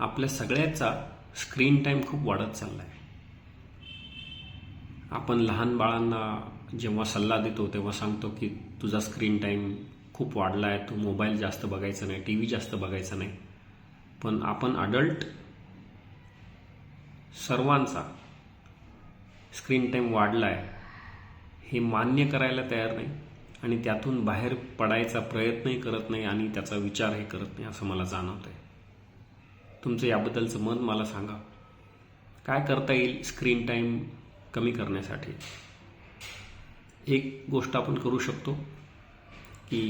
आपल्या सगळ्याचा screen time खूप वाढत चालला आहे आपण लहान बाळांना जेव्हा सल्ला देतो तेव्हा सांगतो की तुझा स्क्रीन टाईम खूप वाढला आहे तू मोबाईल जास्त बघायचा नाही टी व्ही जास्त बघायचा नाही. पण आपण अडल्ट सर्वांचा स्क्रीन टाईम वाढला आहे हे मान्य करायला तयार नाही आणि त्यातून बाहेर पडायचा प्रयत्नही करत नाही आणि त्याचा विचारही करत नाही असं मला जाणवतं आहे तुमचं याबद्दलचं मत मला सांगा. काय करता येईल स्क्रीन टाईम कमी करण्यासाठी? एक गोष्ट आपण करू शकतो की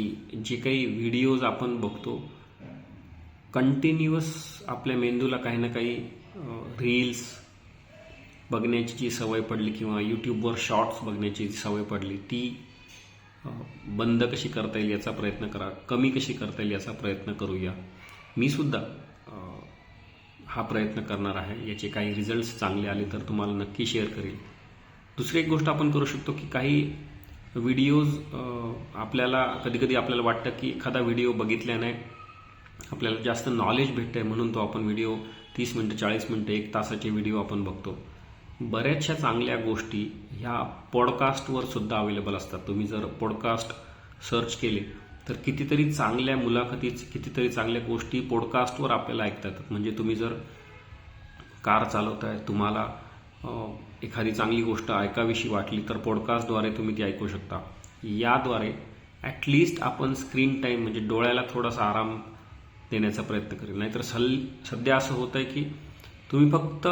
जे काही व्हिडिओज आपण बघतो कंटिन्युअस आपल्या मेंदूला काही ना काही रील्स बघण्याची जी सवय पडली किंवा यूट्यूबवर शॉर्ट्स बघण्याची जी सवय पडली ती बंद कशी करता येईल याचा प्रयत्न करा कमी कशी करता येईल याचा प्रयत्न करूया. मी सुद्धा हा प्रयत्न करणार आहे. याचे काही रिझल्ट्स चांगले आले तर तुम्हाला नक्की शेअर करेल. दुसरी एक गोष्ट आपण करू शकतो की काही व्हिडिओज आपल्याला कधी कधी आपल्याला वाटतं की एखादा व्हिडिओ बघितल्याने आपल्याला जास्त नॉलेज भेटतं आहे म्हणून तो आपण व्हिडिओ तीस मिनटं चाळीस मिनटं एक तासाचे व्हिडिओ आपण बघतो. बऱ्याचशा चांगल्या गोष्टी ह्या पॉडकास्टवर सुद्धा अवेलेबल असतात. तुम्ही जर पॉडकास्ट सर्च केले तर कितीतरी चांगल्या मुलाखती कितीतरी चांगल्या गोष्टी पॉडकास्टवर आपल्याला ऐकता येतात. म्हणजे तुम्ही जर कार चालवताय तुम्हाला एखादी चांगली गोष्ट ऐकाविषयी वाटली तर पॉडकास्टद्वारे तुम्ही ती ऐकू शकता. याद्वारे ॲटलिस्ट आपण स्क्रीन टाईम म्हणजे डोळ्याला थोडासा आराम देण्याचा प्रयत्न करेल. नाहीतर सल सध्या असं होतं आहे की तुम्ही फक्त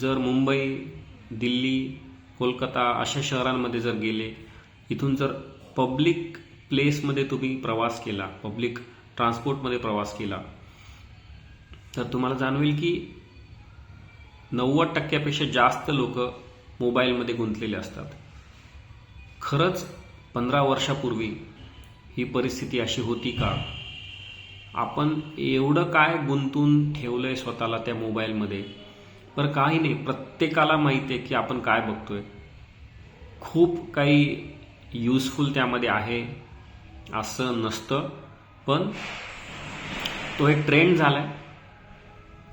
जर मुंबई दिल्ली कोलकाता अशा शहरांमध्ये जर गेले इथून जर पब्लिक प्लेसमध्ये तुम्ही प्रवास केला पब्लिक ट्रान्सपोर्टमध्ये प्रवास केला तर तुम्हाला जाणवेल की नव्वद टक्क्यापेक्षा जास्त लोक मोबाईलमध्ये गुंतलेले असतात. खरंच पंधरा वर्षापूर्वी ही परिस्थिती अशी होती का? आपण एवढं काय गुंतून ठेवलंय स्वतःला त्या मोबाईलमध्ये पर काही नाही. प्रत्येकाला माहिती आहे की आपण काय बघतोय. खूप काही युजफुल त्यामध्ये आहे. असं नसतं. पण तो एक ट्रेंड झालाय.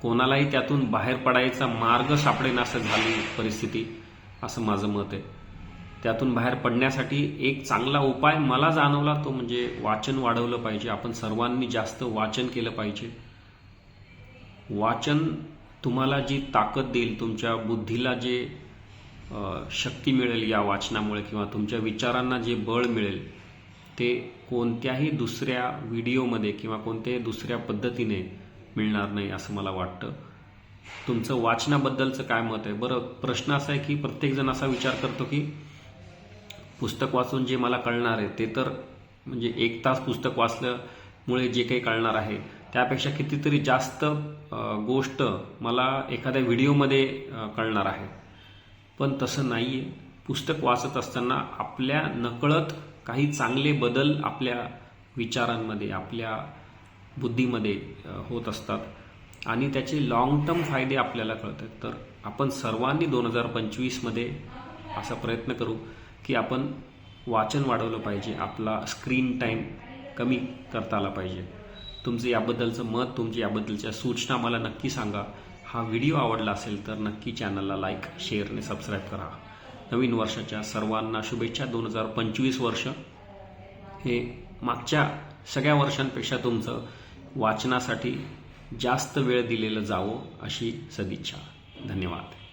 कोणालाही त्यातून बाहेर पडायचा मार्ग सापडेनासं झाली परिस्थिती असं माझं मत आहे. त्यातून बाहेर पडण्यासाठी एक चांगला उपाय मला जाणवला तो म्हणजे वाचन वाढवलं पाहिजे. आपण सर्वांनी जास्त वाचन केलं पाहिजे. वाचन तुम्हाला जी ताकद देईल तुमच्या बुद्धीला जे शक्ती मिळेल या वाचनामुळे किंवा तुमच्या विचारांना जे बळ मिळेल ते कोणत्याही दुसऱ्या व्हिडिओमध्ये किंवा कोणत्याही दुसऱ्या पद्धतीने मिळणार नाही असं मला वाटतं. तुमचं वाचनाबद्दलचं काय मत आहे? बरं प्रश्न असा आहे की प्रत्येकजण असा विचार करतो की पुस्तक वाचून जे मला कळणार आहे ते तर म्हणजे एक तास पुस्तक वाचल्यामुळे जे काही कळणार आहे त्यापेक्षा कितीतरी जास्त गोष्ट मला एखाद्या व्हिडिओमध्ये कळणार आहे. पण तसं नाही आहे पुस्तक वाचत असताना आपल्या नकळत काही चांगले बदल आपल्या विचारांमध्ये आपल्या बुद्धीमध्ये होत असतात. आणि त्याचे लॉंग टर्म फायदे आपल्याला कळतात. तर आपण सर्वांनी दोन हजार पंचवीसमध्ये असा प्रयत्न करू की आपण वाचन वाढवलं पाहिजे. आपला स्क्रीन टाईम कमी करता आला पाहिजे. तुमचं याबद्दलचं मत तुमची याबद्दलच्या सूचना मला नक्की सांगा. हा व्हिडिओ आवडला असेल तर नक्की चॅनलला लाईक शेअर आणि सबस्क्राईब करा. नवीन वर्षाच्या सर्वांना शुभेच्छा. दोन हजार पंचवीस वर्ष हे मागच्या सगळ्या वर्षांपेक्षा तुमचं वाचनासाठी जास्त वेळ दिलेलं जावं अशी सदिच्छा. धन्यवाद.